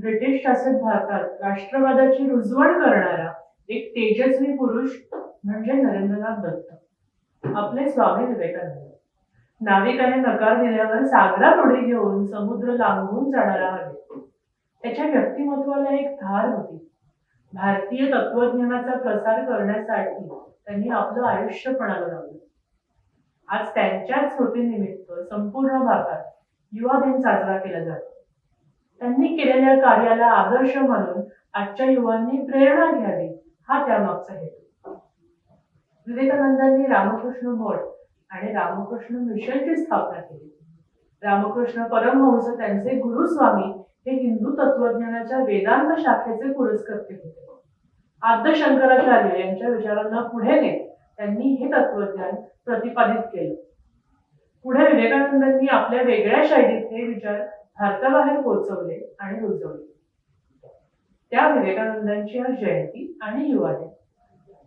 British शासित भारतात राष्ट्रवादाची रुजवण करणारा एक तेजस्वी पुरुष म्हणजे नरेंद्रनाथ दत्त. आपले स्वामी विवेकानंद. नाविकाने नकार दिल्यावर सागरात उडी घेऊन समुद्र लांबून जाणारा हा व्यक्ती. त्याच्या व्यक्तिमत्वाला एक धार होती. भारतीय तत्वज्ञानाचा प्रसार करण्यासाठी त्यांनी आपलं आयुष्य पणाला लावलं. आज त्यांच्याच स्मृतीनिमित्त संपूर्ण भारतात युवा दिन साजरा केला जातो. त्यांनी केलेल्या कार्याला आदर्श मानून आजच्या युवांनी प्रेरणा घ्यावी हा त्यामागचा हेतू. विवेकानंदांनी रामकृष्ण मठ आणि रामकृष्ण मिशनची स्थापना केली. रामकृष्ण परमहंस त्यांचे गुरुस्वामी हे हिंदू तत्वज्ञानाच्या वेदांत शाखेचे पुरस्कर्ते होते. आद्य शंकराचार्य यांच्या विचारांना पुढे नेत त्यांनी हे तत्वज्ञान प्रतिपादित केलं. पुढे विवेकानंदांनी आपल्या वेगळ्या शैलीत हे विचार भारताबाहेर पोहोचवले आणि रुजवले. त्या विवेकानंदांची आज जयंती आणि युवा दिन.